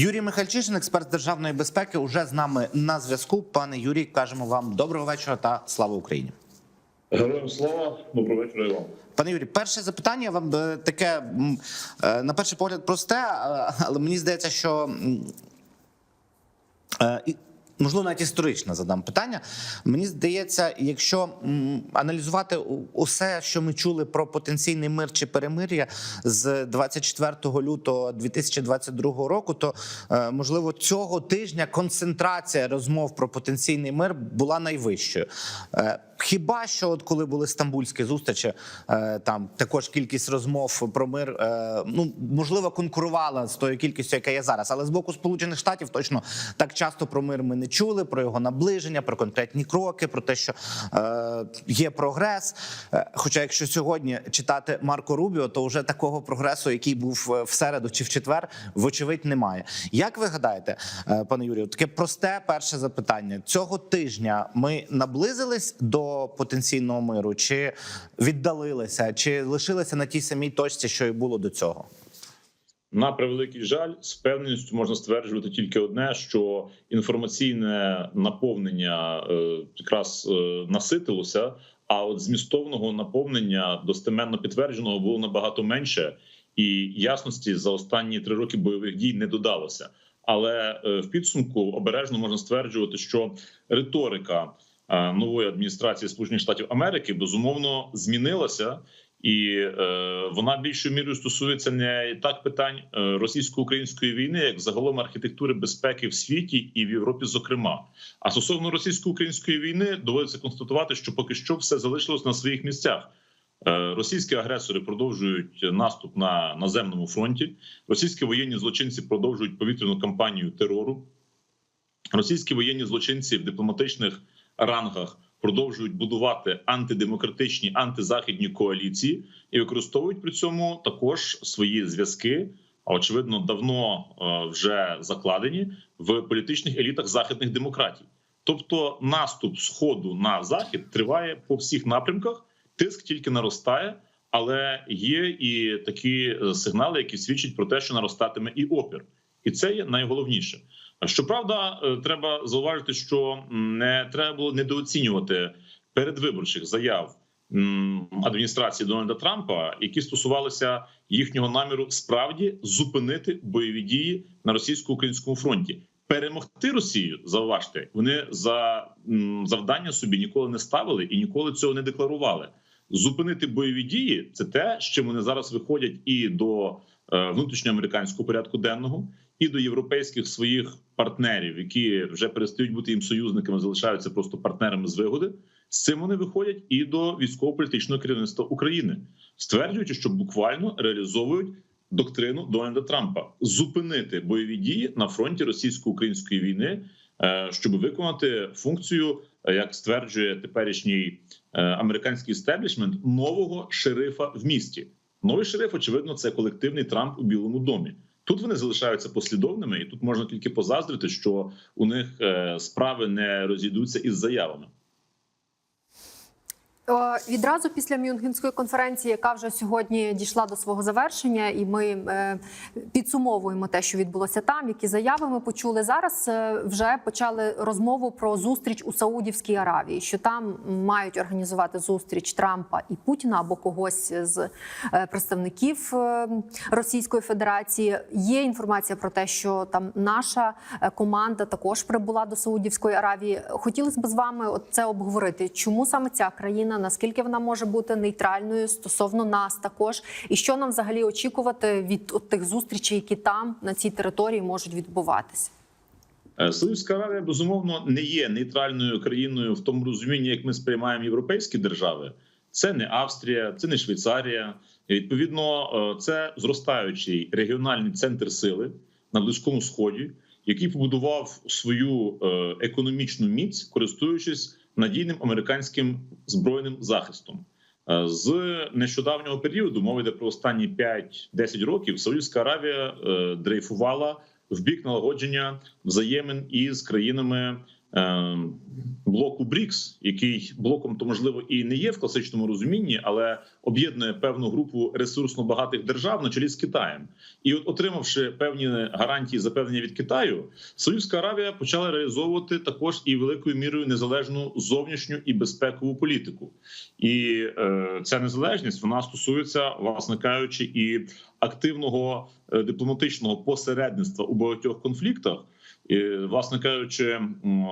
Юрій Михальчишин, експерт з державної безпеки, уже з нами на зв'язку. Пане Юрій, кажемо вам доброго вечора та слава Україні. Героям слава, доброго вечора і вам. Пане Юрій, перше запитання вам е, таке е, на перший погляд просте, але мені здається, що е, можливо навіть історично задам питання. Мені здається, якщо аналізувати усе, що ми чули про потенційний мир чи перемир'я з 24 лютого 2022 року, то е, можливо цього тижня концентрація розмов про потенційний мир була найвищою. Е, Хіба що, от коли були стамбульські зустрічі, е, там також кількість розмов про мир ну можливо конкурувала з тою кількістю, яка є зараз. Але з боку Сполучених Штатів точно так часто про мир ми не чули, про його наближення, про конкретні кроки, про те, що е, є прогрес. Е, Хоча, якщо сьогодні читати Марко Рубіо, то вже такого прогресу, який був е, в середу чи в четвер, вочевидь, немає. Як ви гадаєте, е, пане Юрію, таке просте перше запитання цього тижня ми наблизились до потенційного миру, чи віддалилися, чи лишилися на тій самій точці, що і було до цього? На превеликий жаль, з певністю можна стверджувати тільки одне: що інформаційне наповнення е, якраз е, наситилося, а от змістовного наповнення достеменно підтвердженого було набагато менше, і ясності за останні три роки бойових дій не додалося. Але е, в підсумку обережно можна стверджувати, що риторика нової адміністрації Сполучених Штатів Америки безумовно змінилася. І е, вона більшою мірою стосується не так питань е, російсько-української війни, як загалом архітектури безпеки в світі і в Європі, зокрема. А стосовно російсько-української війни доводиться констатувати, що поки що все залишилось на своїх місцях. Е, Російські агресори продовжують наступ на наземному фронті. Російські воєнні злочинці продовжують повітряну кампанію терору. Російські воєнні злочинці в дипломатичних рангах продовжують будувати антидемократичні антизахідні коаліції і використовують при цьому також свої зв'язки. А очевидно, давно е, вже закладені в політичних елітах західних демократій. Тобто, наступ сходу на захід триває по всіх напрямках. Тиск тільки наростає, але є і такі е, сигнали, які свідчать про те, що наростатиме і опір, і це є найголовніше. Щоправда, е, треба зауважити, що не треба було недооцінювати передвиборчих заяв адміністрації Дональда Трампа, які стосувалися їхнього наміру справді зупинити бойові дії на російсько-українському фронті. Перемогти Росію, зауважте, вони за завдання собі ніколи не ставили і ніколи цього не декларували. Зупинити бойові дії це те, з чим вони зараз виходять і до е, внутрішньоамериканського порядку денного, і до європейських своїх партнерів, які вже перестають бути їм союзниками, залишаються просто партнерами з вигоди. З цим вони виходять і до військово-політичного керівництва України, стверджуючи, що буквально реалізовують доктрину Дональда Трампа зупинити бойові дії на фронті російсько-української війни, е, щоб виконати функцію, е, як стверджує теперішній е, американський істеблішмент, нового шерифа в місті. Новий шериф, очевидно, це колективний Трамп у Білому домі. Тут вони залишаються послідовними, і тут можна тільки позаздрити, що у них е, справи не розійдуться із заявами. О, Відразу після Мюнхенської конференції, яка вже сьогодні дійшла до свого завершення, і ми е, підсумовуємо те, що відбулося там, які заяви ми почули зараз. е, Вже почали розмову про зустріч у Саудівській Аравії, що там мають організувати зустріч Трампа і Путіна або когось з е, представників е, Російської Федерації. Є інформація про те, що там наша е, команда також прибула до Саудівської Аравії. Хотілося б з вами це обговорити. Чому саме ця країна? Наскільки вона може бути нейтральною стосовно нас також, і що нам взагалі очікувати від тих зустрічей, які там на цій території можуть відбуватися? Е, Саудівська Аравія безумовно не є нейтральною країною в тому розумінні, як ми сприймаємо європейські держави. Це не Австрія, це не Швейцарія. І, Відповідно, е, це зростаючий регіональний центр сили на близькому сході, який побудував свою е, економічну міць, користуючись надійним американським збройним захистом. Е, З нещодавнього періоду мова йде про останні 5-10 років. Саудівська Аравія е, дрейфувала в бік налагодження взаємин із країнами блоку БРІКС, який блоком то можливо і не є в класичному розумінні, але об'єднує певну групу ресурсно багатих держав на чолі з Китаєм. І от, отримавши певні гарантії запевнення від Китаю, Саудівська Аравія почала реалізовувати також і великою мірою незалежну зовнішню і безпекову політику. І е, ця незалежність вона стосується, власне кажучи, і активного е, дипломатичного посередництва у багатьох конфліктах. І, власне кажучи, м,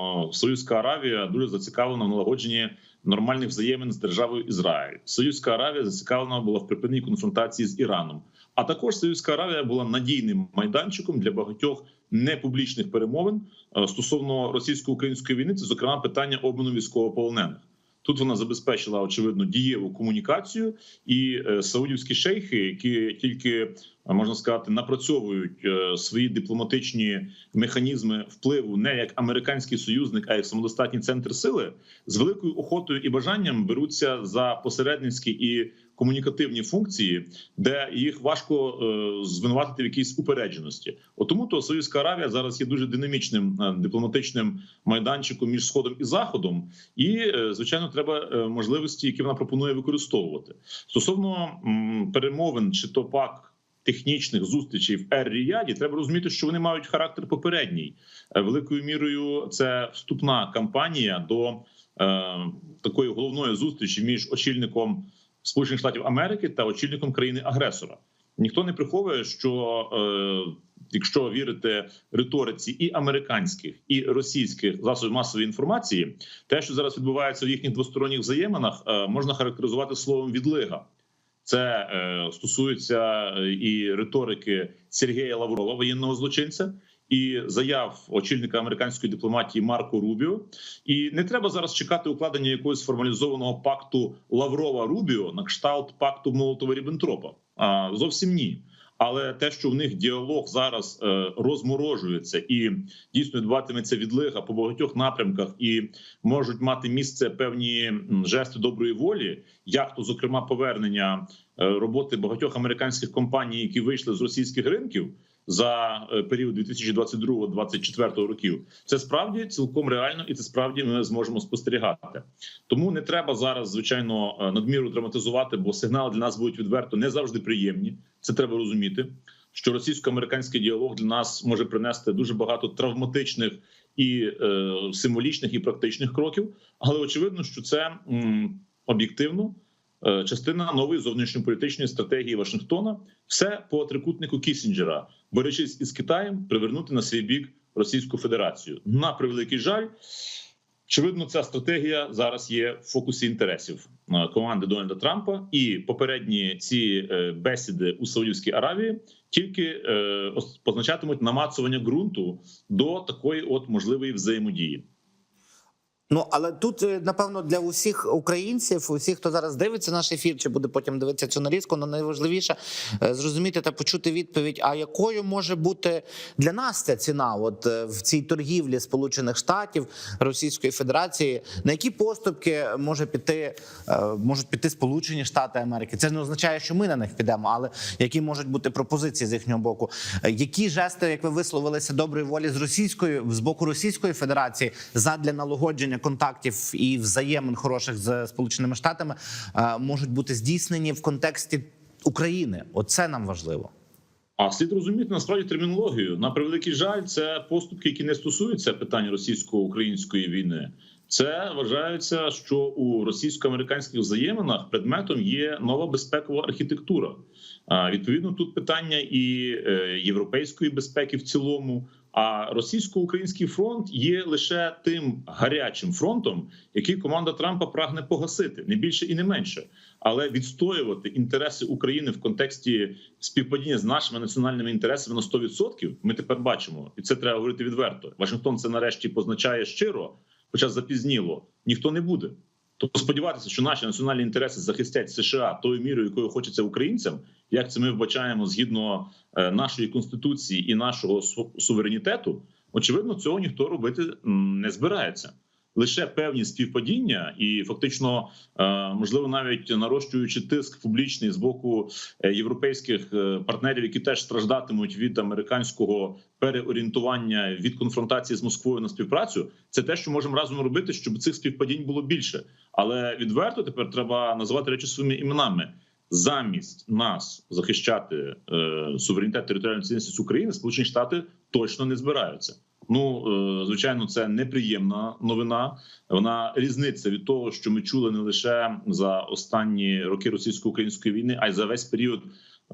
Аравія дуже зацікавлена в налагодженні нормальних взаємин з державою Ізраїль. Союзька Аравія зацікавлена була в припиненні конфронтації з Іраном. А також Союзька Аравія була надійним майданчиком для багатьох непублічних перемовин е, стосовно російсько-української війни. Це зокрема питання обміну військовополонених. Тут вона забезпечила очевидно дієву комунікацію, і е, саудівські шейхи, які тільки е, можна сказати, напрацьовують е, свої дипломатичні механізми впливу не як американський союзник, а як самодостатній центр сили, з великою охотою і бажанням беруться за посередницькі і комунікативні функції, де їх важко е, звинуватити в якійсь упередженості. От тому то Саудівська Аравія зараз є дуже динамічним е, дипломатичним майданчиком між сходом і заходом, і е, звичайно, треба е, можливості, які вона пропонує використовувати стосовно м, перемовин чи то пак. Технічних зустрічей в Ер-Ріяді треба розуміти, що вони мають характер попередній. Е, Великою мірою це вступна кампанія до е, такої головної зустрічі між очільником Сполучених Штатів Америки та очільником країни-агресора. Ніхто не приховує, що е, якщо вірити риториці і американських, і російських засобів масової інформації, те, що зараз відбувається в їхніх двосторонніх взаєминах, е, можна характеризувати словом відлига. Це е, стосується е, і риторики Сергія Лаврова, воєнного злочинця, і заяв очільника американської дипломатії Марко Рубіо. І не треба зараз чекати укладення якогось формалізованого пакту Лаврова Рубіо на кшталт пакту Молотова Ріббентропа. А зовсім ні. Але те, що в них діалог зараз е, розморожується і дійсно відбуватиметься відлига по багатьох напрямках, і можуть мати місце певні жести доброї волі, як то зокрема повернення е, роботи багатьох американських компаній, які вийшли з російських ринків за е, період 2022-2024 років. Це справді цілком реально, і це справді ми зможемо спостерігати. Тому не треба зараз, звичайно, е, надміру драматизувати, бо сигнали для нас будуть відверто не завжди приємні. Це треба розуміти. Що російсько-американський діалог для нас може принести дуже багато травматичних і е, символічних і практичних кроків, але очевидно, що це м, об'єктивно частина нової зовнішньополітичної стратегії Вашингтона. Все по трикутнику Кісінджера, борючись із Китаєм, привернути на свій бік Російську Федерацію. На превеликий жаль. Очевидно, ця стратегія зараз є в фокусі інтересів е, команди Дональда Трампа, і попередні ці е, бесіди у Саудівській Аравії тільки е, позначатимуть намацування ґрунту до такої от можливої взаємодії. Ну але тут е, напевно для усіх українців, усіх, хто зараз дивиться наш ефір, чи буде потім дивитися цю нарізку, ну найважливіше е, зрозуміти та почути відповідь: а якою може бути для нас ця ціна? От е, в цій торгівлі Сполучених Штатів Російської Федерації, на які поступки може піти, можуть піти Сполучені Штати Америки? Це не означає, що ми на них підемо, але які можуть бути пропозиції з їхнього боку? Які жести, як ви висловилися, доброї волі з російської з боку Російської Федерації задля налагодження контактів і взаємин хороших з Сполученими Штатами е, можуть бути здійснені в контексті України? Оце нам важливо. А слід розуміти насправді термінологію. На превеликий жаль, це поступки, які не стосуються питань російсько-української війни. Це вважається, що у російсько-американських взаєминах предметом є нова безпекова архітектура. Відповідно, тут питання і е, європейської безпеки в цілому. А російсько-український фронт є лише тим гарячим фронтом, який команда Трампа прагне погасити не більше і не менше, але відстоювати інтереси України в контексті співпадіння з нашими національними інтересами на 100% Ми тепер бачимо, і це треба говорити відверто. Вашингтон це нарешті позначає щиро, хоча запізніло ніхто не буде. Тобто сподіватися, що наші національні інтереси захистять США тою мірою, якою хочеться українцям, як це ми вбачаємо згідно е, нашої конституції і нашого су- суверенітету. Очевидно, цього ніхто робити не збирається. лише певні співпадіння, і фактично, е, можливо, навіть нарощуючи тиск публічний з боку е, європейських партнерів, які теж страждатимуть від американського переорієнтування від конфронтації з Москвою на співпрацю, це те, що можемо разом робити, щоб цих співпадінь було більше. Але відверто тепер треба називати речі своїми іменами. Замість нас захищати е, суверенітет територіальну цілісність України, Сполучені Штати точно не збираються. Ну е, звичайно, це неприємна новина. Вона різниця від того, що ми чули не лише за останні роки російсько-української війни, а й за весь період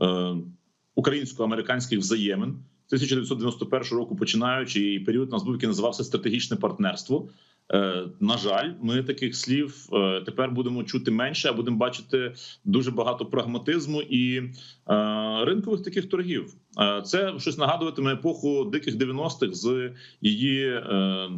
е, українсько-американських взаємин. З 1991 року починаючи і період у нас був, який називався стратегічне партнерство. Е, на жаль, ми таких слів е, тепер будемо чути менше, а будемо бачити дуже багато прагматизму і е, ринкових таких торгів. Це щось нагадуватиме епоху диких 90-х з її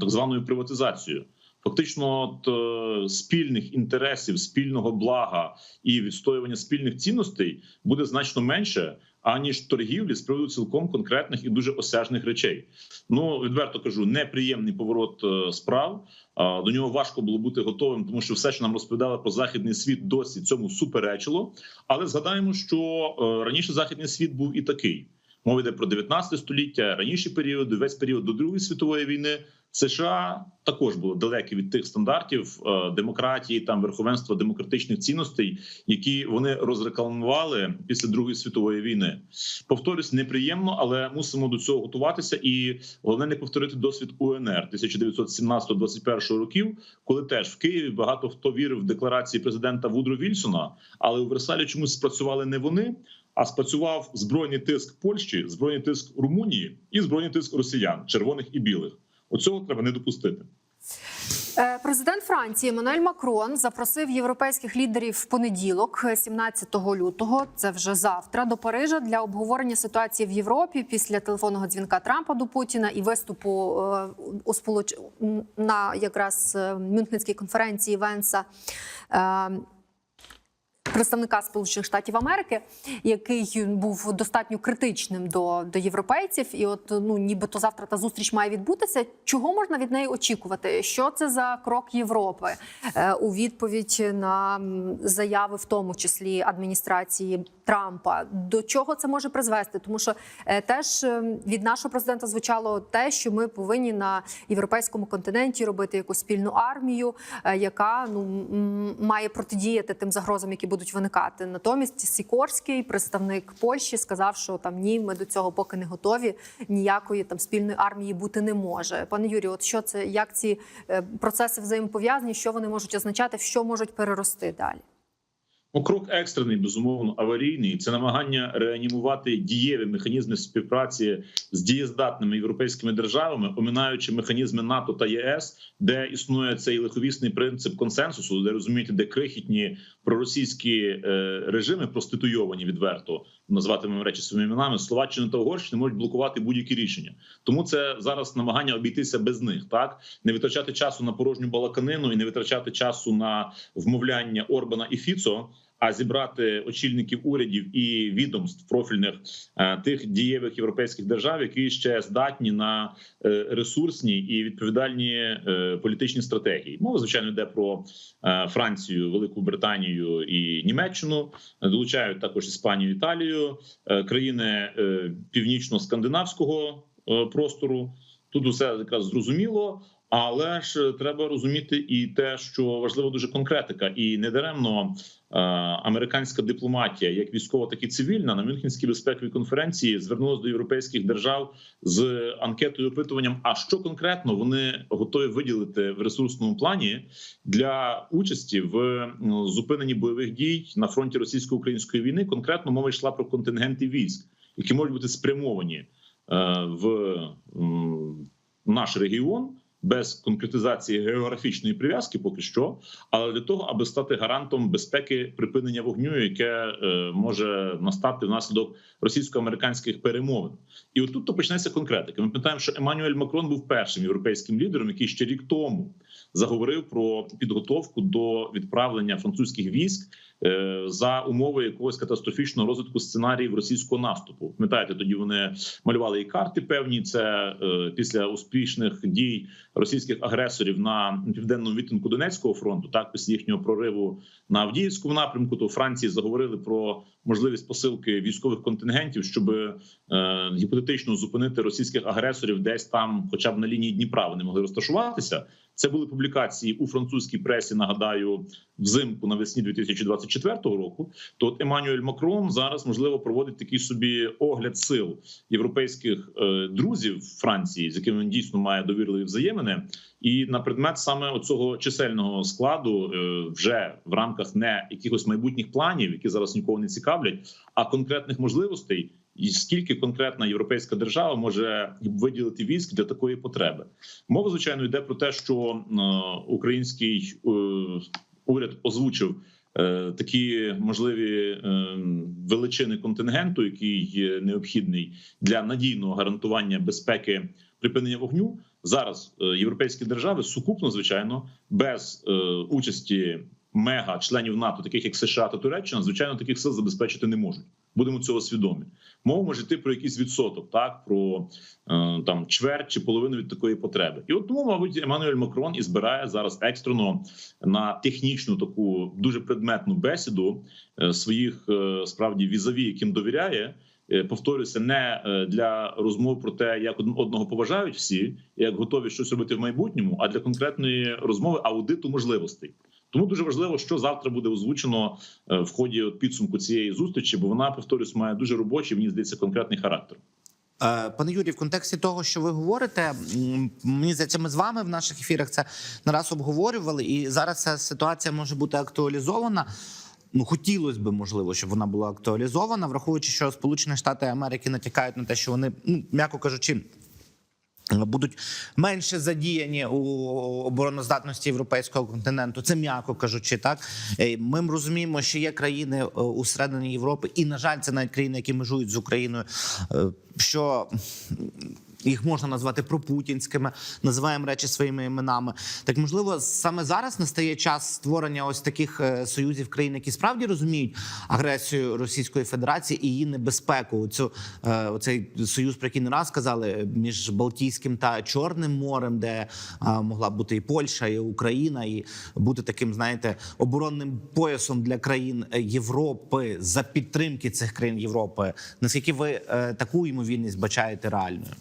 так званою приватизацією. Фактично, от, спільних інтересів, спільного блага і відстоювання спільних цінностей буде значно менше, аніж торгівлі з приводу цілком конкретних і дуже осяжних речей. Ну відверто кажу, неприємний поворот е, справ. До нього важко було бути готовим, тому що все, що нам розповідали про західний світ, досі цьому суперечило. Але згадаємо, що е, раніше західний світ був і такий. Мова йде про 19 століття, раніші періоди, весь період до Другої світової війни. США також було далекі від тих стандартів е, демократії, там верховенства демократичних цінностей, які вони розрекламували після Другої світової війни. Повторюсь, неприємно, але мусимо до цього готуватися. І головне не повторити досвід УНР 1917-21 років, коли теж в Києві багато хто вірив в декларації президента Вудро Вільсона, але у Версалі чомусь спрацювали не вони. А спрацював збройний тиск Польщі, збройний тиск Румунії і збройний тиск росіян, червоних і білих. Оцього треба не допустити. Е, Президент Франції Еммануель Макрон запросив європейських лідерів в понеділок, 17 лютого. Це вже завтра до Парижа для обговорення ситуації в Європі після телефонного дзвінка Трампа до Путіна і виступу е, у сполуч... на якраз е, Мюнхенській конференції Венса. Представника Сполучених Штатів Америки, який був достатньо критичним до, до європейців, і от ну нібито завтра та зустріч має відбутися. Чого можна від неї очікувати? Що це за крок Європи е, у відповідь на заяви, в тому числі адміністрації Трампа? До чого це може призвести? Тому що е, теж е, від нашого президента звучало те, що ми повинні на європейському континенті робити якусь спільну армію, яка ну має протидіяти тим загрозам, які будуть виникати. Натомість Сікорський, представник Польщі, сказав, що там ні, ми до цього поки не готові. Ніякої там спільної армії бути не може. Пане Юрію, от що це як ці е, процеси взаємопов'язані, що вони можуть означати, що можуть перерости далі? Ну, крок екстрений, безумовно, аварійний. Це намагання реанімувати дієві механізми співпраці з дієздатними європейськими державами, оминаючи механізми НАТО та ЄС, де існує цей лиховісний принцип консенсусу, де розумієте, де крихітні проросійські е, режими проституйовані відверто назватимемо речі своїми іменами. Словаччина та Угорщина можуть блокувати будь-які рішення. Тому це зараз намагання обійтися без них, так не витрачати часу на порожню балаканину і не витрачати часу на вмовляння Орбана і Фіцо. А зібрати очільників урядів і відомств профільних е, тих дієвих європейських держав, які ще здатні на е, ресурсні і відповідальні е, політичні стратегії. Мова звичайно йде про Францію, Велику Британію і Німеччину. Долучають також Іспанію, Італію, країни північно-скандинавського простору. Тут усе якраз зрозуміло. Але ж треба розуміти і те, що важливо дуже конкретика, і недаремно е, американська дипломатія, як військова, так і цивільна, на Мюнхенській безпековій конференції звернулася до європейських держав з анкетою опитуванням. А що конкретно вони готові виділити в ресурсному плані для участі в зупиненні бойових дій на фронті російсько-української війни? Конкретно мова йшла про контингенти військ, які можуть бути спрямовані е, в м, наш регіон без конкретизації географічної прив'язки, поки що, але для того, аби стати гарантом безпеки припинення вогню, яке е, може настати внаслідок російсько-американських перемовин. І отут то почнеться конкретика. Ми пам'ятаємо, що Еммануель Макрон був першим європейським лідером, який ще рік тому заговорив про підготовку до відправлення французьких військ за умови якогось катастрофічного розвитку сценаріїв російського наступу. Пам'ятаєте, тоді вони малювали і карти певні. Це е, після успішних дій російських агресорів на південному відтинку Донецького фронту, так після їхнього прориву на Авдіївському напрямку, то Франції заговорили про можливість посилки військових контингентів, щоб е, гіпотетично зупинити російських агресорів десь там, хоча б на лінії Дніпра, вони могли розташуватися. Це були публікації у французькій пресі. Нагадаю, взимку навесні 2024 року. То от Еммануель Макрон зараз можливо проводить такий собі огляд сил європейських е, друзів Франції, з якими він дійсно має довірливі взаємини, і на предмет саме оцього чисельного складу е, вже в рамках не якихось майбутніх планів, які зараз нікого не цікавлять, а конкретних можливостей. І скільки конкретна європейська держава може виділити військ для такої потреби? Мова звичайно йде про те, що е, український уряд озвучив такі можливі е, величини контингенту, який необхідний для надійного гарантування безпеки припинення вогню. Зараз е, європейські держави сукупно, звичайно, без е, участі мега членів НАТО, таких як США та Туреччина, звичайно, таких сил забезпечити не можуть. Будемо цього свідомі. Мова може йти про якийсь відсоток, так про е, там чверть чи половину від такої потреби. І от тому, мабуть, Еммануель Макрон і збирає зараз екстрено на технічну таку дуже предметну бесіду е, своїх е, справді візаві, яким довіряє. Повторюся, не для розмов про те, як од- одного поважають всі, як готові щось робити в майбутньому, а для конкретної розмови аудиту можливостей. Тому дуже важливо, що завтра буде озвучено е, в ході підсумку цієї зустрічі, бо вона, повторюсь, має дуже робочий, мені здається, конкретний характер. Е, Пане Юрій, в контексті того, що ви говорите, мені здається, ми з вами в наших ефірах це не раз обговорювали, і зараз ця ситуація може бути актуалізована. Ну, хотілося б, можливо, щоб вона була актуалізована, враховуючи, що Сполучені Штати Америки натякають на те, що вони, ну м'яко кажучи. Будуть менше задіяні у обороноздатності європейського континенту. Це м'яко кажучи, так Е, ми розуміємо, що є країни е, у середині Європи, і на жаль, це навіть країни, які межують з Україною. е, Що їх можна назвати пропутінськими, називаємо речі своїми іменами. Так можливо, саме зараз настає час створення ось таких е, союзів країн, які справді розуміють агресію Російської Федерації і її небезпеку. Цю е, оцей союз, про який не раз казали, між Балтійським та Чорним морем, де могла бути і Польща, і Україна, і бути таким, знаєте, оборонним поясом для країн Європи за підтримки цих країн Європи. Наскільки ви е, таку ймовірність бачаєте реальною?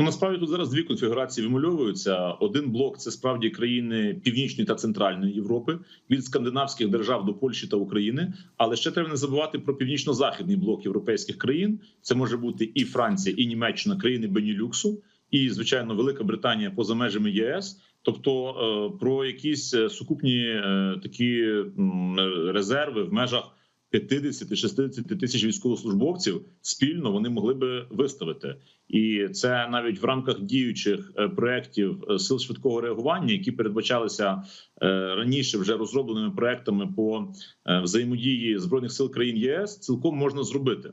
Ну насправді тут зараз дві конфігурації вимальовуються. Один блок це справді країни Північної та Центральної Європи від скандинавських держав до Польщі та України. Але ще треба не забувати про північно-західний блок європейських країн. Це може бути і Франція, і Німеччина, країни Бенілюксу, і звичайно Велика Британія поза межами ЄС. Тобто е, про якісь е, сукупні е, такі резерви в межах 50-60 тисяч військовослужбовців спільно вони могли би виставити, і це навіть в рамках діючих е, проєктів е, сил швидкого реагування, які передбачалися е, раніше вже розробленими проектами по взаємодії збройних сил країн ЄС, цілком можна зробити.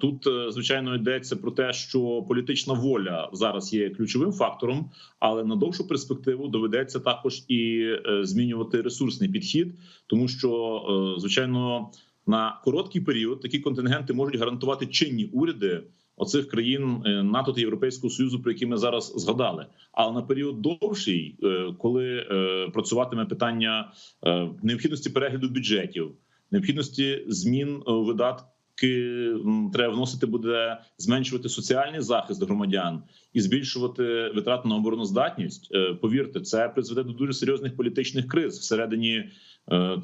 Тут звичайно йдеться про те, що політична воля зараз є ключовим фактором, але на довшу перспективу доведеться також і змінювати ресурсний підхід, тому що звичайно на короткий період такі контингенти можуть гарантувати чинні уряди оцих країн е, НАТО та Європейського союзу, про які ми зараз згадали. Але на період довший, е, коли е, працюватиме питання необхідності перегляду бюджетів, необхідності змін м, Треба вносити буде зменшувати соціальний захист громадян і збільшувати витрати на обороноздатність. Повірте, це призведе до дуже серйозних політичних криз всередині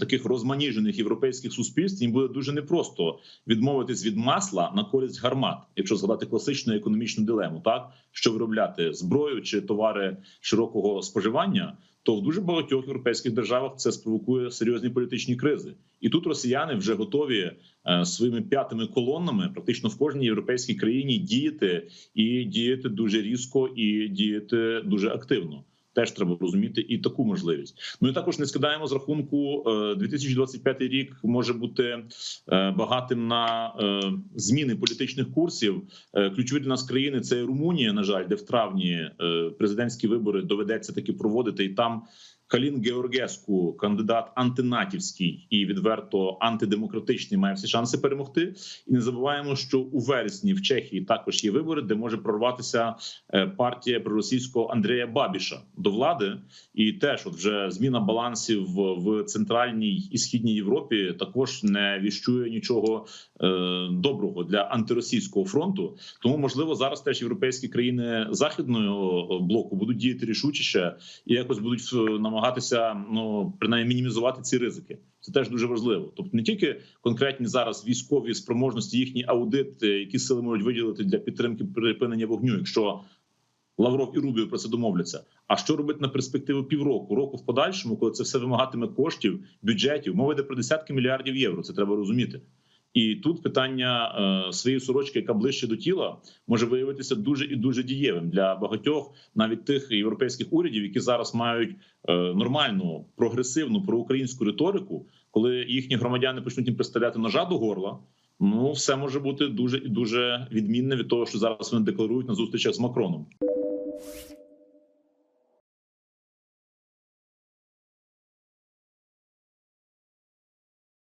таких розманіжених європейських суспільств. Їм буде дуже непросто відмовитись від масла на користь гармат, якщо згадати класичну економічну дилему, так що виробляти зброю чи товари широкого споживання. То в дуже багатьох європейських державах це спровокує серйозні політичні кризи, і тут росіяни вже готові е, своїми п'ятими колоннами, практично в кожній європейській країні, діяти і діяти дуже різко і діяти дуже активно. Теж треба розуміти і таку можливість. Ну і також не скидаємо з рахунку. е, 2025 рік може бути е, багатим на е, зміни політичних курсів. Е, Ключові для нас країни це Румунія, на жаль, де в травні е, президентські вибори доведеться таки проводити, і там Калін Георгеску, кандидат антинатівський і відверто антидемократичний, має всі шанси перемогти. І не забуваємо, що у вересні в Чехії також є вибори, де може прорватися е, партія проросійського Андрія Бабіша до влади. І теж, от вже зміна балансів в, центральній і східній Європі також не віщує нічого е, доброго для антиросійського фронту. Тому можливо зараз теж європейські країни західного блоку будуть діяти рішучіше і якось будуть е, намагатися ну принаймні мінімізувати ці ризики. Це теж дуже важливо. Тобто не тільки конкретні зараз військові спроможності, їхній аудит, е, які сили можуть виділити для підтримки припинення вогню, якщо Лавров і Рубіо про це домовляться. А що робити на перспективу півроку, року в подальшому, коли це все вимагатиме коштів, бюджетів? Мова йде про десятки мільярдів євро. Це треба розуміти. І тут питання е, своєї сорочки, яка ближче до тіла, може виявитися дуже і дуже дієвим для багатьох, навіть тих європейських урядів, які зараз мають е, нормальну прогресивну проукраїнську риторику, коли їхні громадяни почнуть їм представляти ножа до горла. Ну, все може бути дуже і дуже відмінне від того, що зараз вони декларують на зустрічах з Макроном.